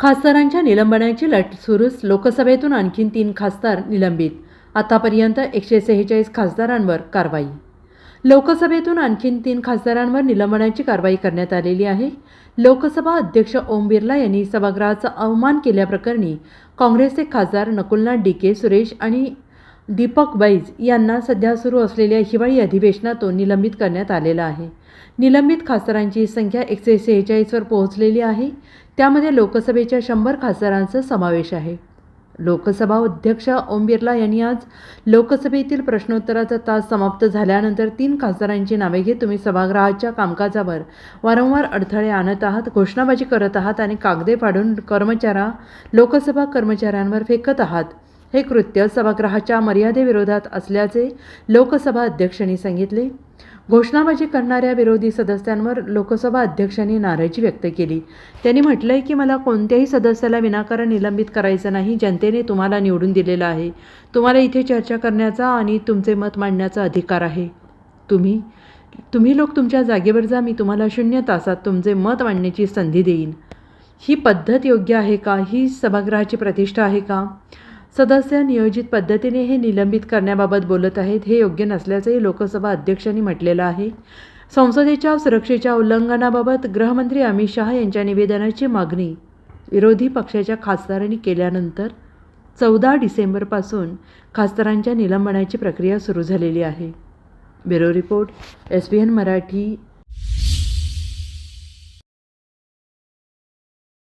खासदारांच्या निलंबनाची लट सुरूच लोकसभेतून आणखीन तीन खासदार निलंबित. आतापर्यंत एकशे सेहेचाळीस खासदारांवर कारवाई. लोकसभेतून आणखीन तीन खासदारांवर निलंबनाची कारवाई करण्यात आलेली आहे. लोकसभा अध्यक्ष ओम बिर्ला यांनी सभागृहाचा अवमान केल्याप्रकरणी काँग्रेसचे खासदार नकुलनाथ डी के सुरेश आणि दीपक बैज यांना सध्या सुरू असलेल्या हिवाळी अधिवेशनातून निलंबित करण्यात आलेलं आहे. निलंबित खासदारांची संख्या एकशे सेहेचाळीसवर पोहोचलेली आहे. त्यामध्ये लोकसभेच्या शंभर खासदारांचा समावेश आहे. लोकसभा अध्यक्ष ओम बिर्ला यांनी आज लोकसभेतील प्रश्नोत्तराचा तास समाप्त झाल्यानंतर तीन खासदारांची नावे घेत तुम्ही सभागृहाच्या कामकाजावर वारंवार अडथळे आणत आहात घोषणाबाजी करत आहात आणि कागदे फाडून कर्मचारा लोकसभा कर्मचाऱ्यांवर फेकत आहात. हे कृत्य सभागृहाच्या मर्यादेविरोधात असल्याचे लोकसभा अध्यक्षांनी सांगितले. घोषणाबाजी करणाऱ्या विरोधी सदस्यांवर लोकसभा अध्यक्षांनी नाराजी व्यक्त केली. त्यांनी म्हटलंय की मला कोणत्याही सदस्याला विनाकारण निलंबित करायचं नाही. जनतेने तुम्हाला निवडून दिलेलं आहे. तुम्हाला इथे चर्चा करण्याचा आणि तुमचे मत मांडण्याचा अधिकार आहे. तुम्ही तुम्ही लोक तुमच्या जागेवर जा. मी तुम्हाला शून्य तासात तुमचे मत मांडण्याची संधी देईन. ही पद्धत योग्य आहे का? ही सभागृहाची प्रतिष्ठा आहे का? सदस्य नियोजित पद्धतीने हे निलंबित करण्याबाबत बोलत आहेत हे योग्य नसल्याचंही लोकसभा अध्यक्षांनी म्हटलेलं आहे. संसदेच्या सुरक्षेच्या उल्लंघनाबाबत गृहमंत्री अमित शहा यांच्या निवेदनाची मागणी विरोधी पक्षाच्या खासदारांनी केल्यानंतर चौदा डिसेंबरपासून खासदारांच्या निलंबनाची प्रक्रिया सुरू झालेली आहे. Bureau report S B N Marathi.